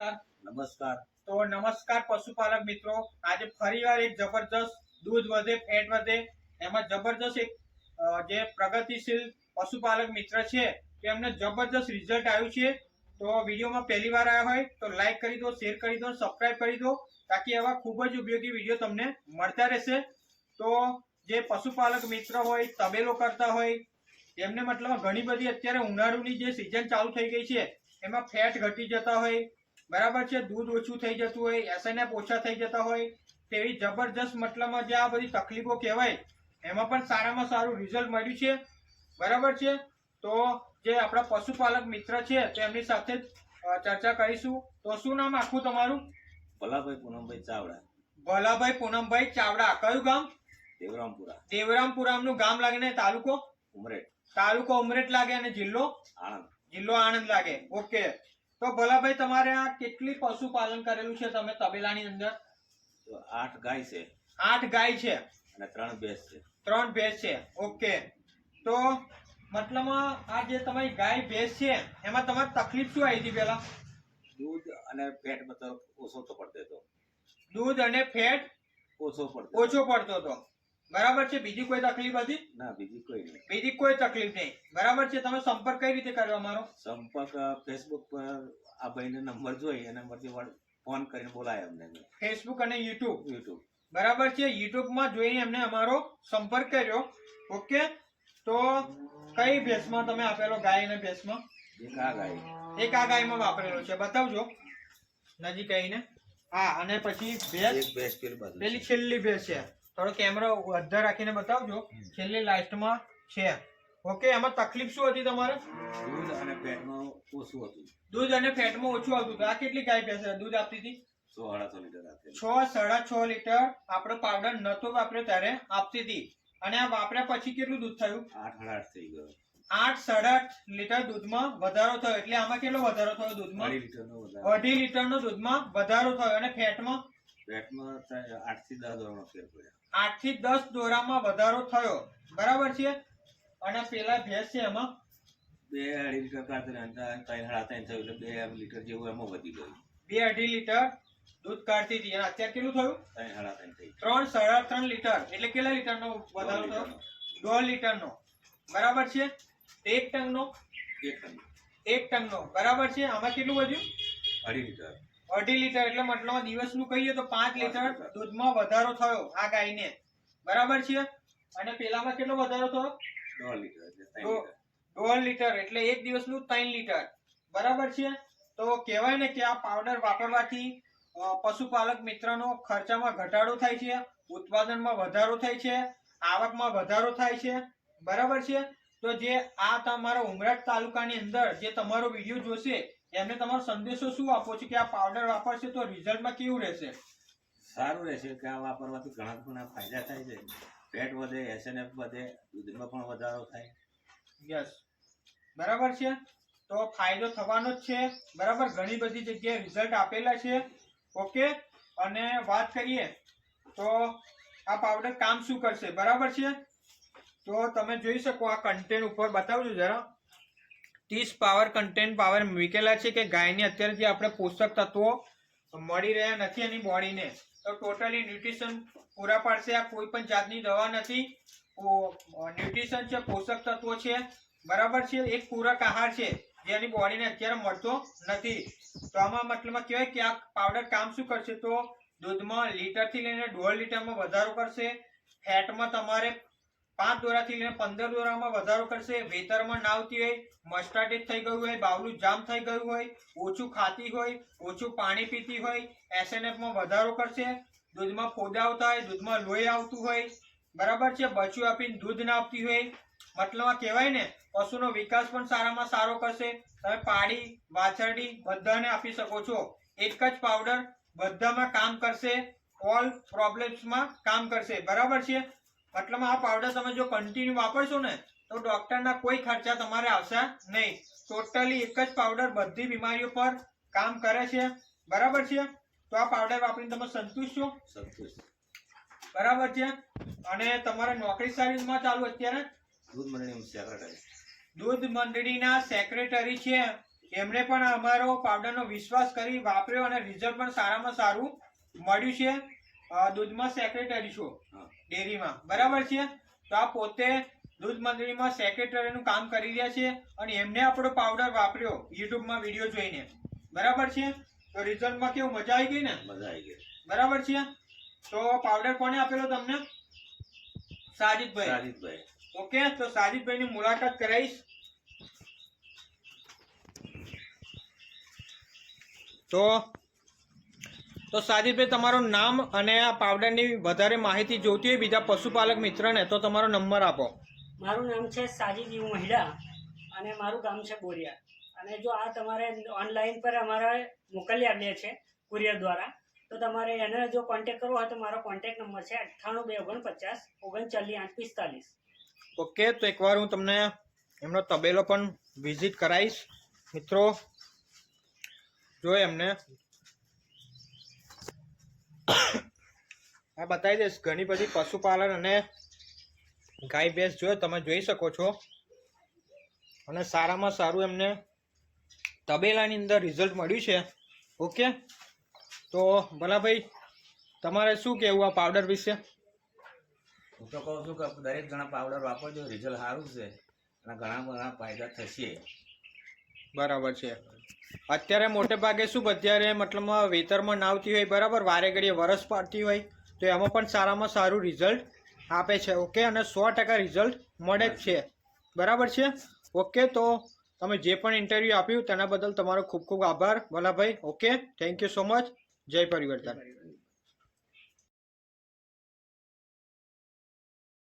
નમસ્કાર. તો નમસ્કાર પશુપાલક મિત્રો. આજે ફરીવાર એક જબરજસ્ત દૂધ વધે ફેટ વધે. એમાં જબરજસ્ત એક જે પ્રગતિશીલ પશુપાલક મિત્ર છે તેમને જબરજસ્ત રિઝલ્ટ આવ્યું છે. તો વિડીયોમાં પહેલી વાર આવ્યા હોય તો લાઈક કરી દો શેર કરી દો સબસ્ક્રાઈબ કરી દો તાકી એવા ખૂબ જ ઉપયોગી વીડિયો તમને મળતા રહેશે. તો જે પશુપાલક મિત્ર હોય તબેલો કરતા હોય એમને મતલબ ઘણી બધી અત્યારે ઉનાળુની જે સિઝન ચાલુ થઈ ગઈ છે એમાં ફેટ ઘટી જતા હોય બરાબર છે દૂધ ઓછું થઈ જતું હોય એસએનએફ ઓછા થઈ જતા હોય તેવી જબરજસ્ત મતલબમાં જે આ બધી તકલીફો કહેવાય એમાં પણ સારામાં સારું રિઝલ્ટ મળ્યું છે. બરાબર છે? તો જે આપણા પશુપાલક મિત્ર છે તેમની સાથે જ ચર્ચા કરીશું. તો શું નામ આખું તમારું? ભલાભાઈ પૂનમભાઈ ચાવડા. ભલાભાઈ પૂનમભાઈ ચાવડા. કયું ગામ? દેવરામપુરા. દેવરામપુરામનું ગામ લાગે ને તાલુકો? ઉમરેઠ. તાલુકો ઉમરેઠ લાગે અને જિલ્લો? આણંદ. જિલ્લો આણંદ લાગે. ઓકે. તો ભલાભાઈ તમારે આ કેટલી પશુપાલન કરેલું છે તમે તબેલાની અંદર? તો આઠ ગાય છે. આઠ ગાય છે. અને ત્રણ ભેંસ છે. ત્રણ ભેંસ છે. ઓકે. તો મતલબમાં આ જે તમારી ગાય ભેંસ છે એમાં તમારે તકલીફ શું આવી હતી પેલા દૂધ અને ફેટ મતલબ ઓછો તો પડતો હતો. દૂધ અને ફેટ ઓછો પડતો ઓછો પડતો હતો. બરાબર છે? બીજી કોઈ તકલીફ હતી? ના બીજી કોઈ નહીં. બીજી કોઈ તકલીફ નહીં. બરાબર છે? તમે સંપર્ક કઈ રીતે કર્યો અમારો? સંપર્ક ફેસબુક પર આ ભાઈને નંબર જોઈ એના પરથી ફોન કરીને બોલાય અમને ફેસબુક અને યુટ્યુબ યુટ્યુબ બરાબર છે? યુટ્યુબમાં જોઈને એમને અમારો સંપર્ક કર્યો. ઓકે તો કઈ ભેંસમાં તમે આપેલો ગાય અને ભેંસમાં? એક આ ગાય. એક આ ગાયમાં વાપરેલો છે. બતાવજો. નજીક આવીને. હા અને પછી ભેંસ? ભેંસ પેલી પેલી છેલ્લી ભેંસ છે. થોડો કેમેરો અધ્ધર રાખીને બતાવજો. છેલ્લી લાસ્ટમાં છે. ઓકે એમાં તકલીફ શું હતી તમારે? દૂધ અને ફેટમાં ઓછું હતું. દૂધ અને ફેટમાં ઓછું આવતું હતું. આ કેટલી ગાય ભેંસ દૂધ આપતી હતી? છ સાડા છ લીટર આપણો પાવડર નતો વાપર્યો ત્યારે આપતી હતી. અને આ વાપર્યા પછી કેટલું દૂધ થયું? આઠ આઠ થઈ ગયો. આઠ સાડા આઠ લીટર દૂધમાં વધારો થયો. એટલે આમાં કેટલો વધારો થયો દૂધમાં? અઢી લીટરનો દૂધમાં વધારો થયો. અને ફેટમાં? ફેટમાં આઠથી દસ દોરનો ફેર પડ્યો. આઠથી દસ દોરામાં વધારો થયો. બરાબર છે? અને પેલા ભેંસ છે એમાં? બે અઢી લીટર ત્રણ સાડા ત્રણ થયું એટલે બે લીટર જેવું એમાં વધી ગયું. બે અઢી લીટર દૂધ કાઢતી હતી. અત્યારે કેટલું થયું? ત્રણ સાડા ત્રણ થઈ ત્રણ સાડા ત્રણ લીટર. એટલે કેટલા લીટરનો વધારો થયો? દોઢ લીટરનો. બરાબર છે? એક ટનનો? એક ટન એક ટનનો. બરાબર છે? આમાં કેટલું વધ્યું? અઢી લીટર. અઢી લીટર એટલે મતલબ દિવસનું કહીએ તો પાંચ લીટર. દૂધમાં વધારો થયો આ ગાયને. બરાબર છે? અને પેલામાં કેટલો વધારો થયો? દોઢ લીટર દોઢ લીટર એટલે એક દિવસનું ત્રણ લીટર. બરાબર છે? તો કહેવાય ને કે આ પાવડર વાપરવાથી પશુપાલક મિત્રનો ખર્ચામાં ઘટાડો થાય છે ઉત્પાદનમાં વધારો થાય છે આવકમાં વધારો થાય છે. બરાબર છે? તો જે આ તમારા ઉમરાટ તાલુકાની અંદર જે તમારો વીડિયો જોશે એમને તમારો સંદેશો શું આપો છો કે આ પાવડર વાપરશે તો રિઝલ્ટમાં કેવું રહેશે? સારું રહેશે કે આ વાપરવાથી ઘણા ઘણા ફાયદા થાય છે. પેટ વધે એસએનએફ વધે દૂધમાં પણ વધારો થાય. યસ બરાબર છે? તો ફાયદો થવાનો જ છે. બરાબર? ઘણી બધી જગ્યાએ રિઝલ્ટ આપેલા છે. ઓકે અને વાત કરીએ તો આ પાવડર કામ શું કરશે? બરાબર છે? તો તમે જોઈ શકો આ કન્ટેન્ટ ઉપર બતાવજો જરા. ત્રીસ પાવર કન્ટેન્ટ પાવર મૂકેલા છે કે ગાયને અત્યારે જે આપણે પોષક તત્વો મળી રહ્યા નથી એની બોડીને. તો ટોટલી ન્યુટ્રિશન પૂરા પાડશે આ કોઈ પણ જાતની દવા નથી. ન્યુટ્રિશન છે, પોષક તત્વો છે. બરાબર છે, એક પૂરક આહાર છે જે એની બોડીને અત્યારે મળતો નથી. તો આમાં મતલબમાં કહેવાય કે આ પાવડર કામ શું કરશે તો દૂધમાં લીટરથી લઈને દોઢ લીટરમાં વધારો કરશે. ફેટમાં તમારે પાંચ દોરાથી લઈને પંદર દોરામાં વધારો કરશે. વેતરમાં ના આવતી હોય મસ્ટાર્ટેજ થઈ ગયું હોય બાવલું જામ થઈ ગયું હોય, ઓછું ખાતી હોય, ઓછું પાણી પીતી હોય એસએનએફમાં વધારો કરશે. દૂધમાં ફોદા આવતા હોય, દૂધમાં લોહી આવતું હોય, બરાબર છે? બચ્યું આપીને દૂધ ના આપતી હોય. મતલબ કહેવાય ને, પશુનો વિકાસ પણ સારામાં સારો કરશે. તમે પાડી વાછરડી બધાને આપી શકો છો. એક જ પાવડર બધામાં કામ કરશે. ઓલ પ્રોબ્લેમ્સમાં કામ કરશે. બરાબર છે? મતલબ આ પાવડર તમે જો કન્ટિન્યુ વાપરશો ને તો ડોક્ટરના કોઈ ખર્ચા તમારે આવશે નહીં. ટોટલી એક જ પાવડર બધી બીમારીઓ પર કામ કરે છે. બરાબર છે? તો આ પાવડર વાપરીને તમે સંતુષ્ટ છો? બરાબર છે? અને તમારે નોકરી સર્વિસમાં ચાલુ અત્યારે? દૂધ મંડળી સેક્રેટરી દૂધ મંડળીના સેક્રેટરી છે. એમણે પણ અમારો પાવડરનો વિશ્વાસ કરી વાપર્યો અને રિઝલ્ટ પણ સારામાં સારું મળ્યું છે. દૂધમાં સેક્રેટરી છો. હા. ડેરીમાં. બરાબર છે? તો આ પોતે દૂધ મંડળીમાં સેક્રેટરીનું કામ કરી રહ્યા છે અને એમને આપણો પાવડર વાપર્યો યુટ્યુબમાં વીડિયો જોઈને. બરાબર છે? તો રિઝલ્ટમાં કેવું? મજા આવી ગઈ ને? મજા આવી ગઈ. બરાબર છે? તો પાવડર કોને આપેલો તમને? સાજિદભાઈ. સાજીદભાઈ. ઓકે તો સાજિદભાઈની મુલાકાત કરાવીશ. તો તો સાજીદભાઈ તમારું નામ અને આ પાવડરની વધારે માહિતી જોતી હોય બીજા પશુપાલક મિત્રને તો તમારો નંબર આપો. મારું નામ છે સાજીદ યુ મહિડા અને મારું ગામ છે બોરિયા. અને જો આ તમારે ઓનલાઈન પર અમારે મોકલી આપીએ છે કુરિયર દ્વારા તો તમારે એને જો કોન્ટેક કરવો હોય તો મારો કોન્ટેક નંબર છે અઠ્ઠાણું બે ઓગણપચાસ ઓગણચાલીસ આઠ પિસ્તાલીસ ઓકે તો એકવાર હું તમને એમનો તબેલો પણ વિઝિટ કરાવીશ. મિત્રો જો એમને આ બતાવી દઈશ. ઘણી બધી પશુપાલન અને ગાય ભેંસ જો તમે જોઈ શકો છો. અને સારામાં સારું એમને તબેલાની અંદર રિઝલ્ટ મળ્યું છે. ઓકે? તો ભલાભાઈ, તમારે શું કહેવું આ પાવડર વિશે? હું તો કહું છું કે દરેક જણા પાવડર વાપરજો રિઝલ્ટ સારું છે. અને ઘણા ઘણા ફાયદા થશે. બરાબર છે. અત્યારે મોટે ભાગે શું અત્યારે મતલબમાં વેતરમાં નાવતી હોય, બરાબર? વારે ઘડીએ વરસ પાડતી હોય, તો એમાં પણ સારામાં સારું રિઝલ્ટ આપે છે. ઓકે? અને સો ટકા રિઝલ્ટ મળે જ છે. બરાબર છે? ઓકે? તો તમે જે પણ ઇન્ટરવ્યૂ આપ્યું, તેના બદલ તમારો ખૂબ ખૂબ આભાર. Bhalabhai okay? Thank you so much જય પરિવર્તન.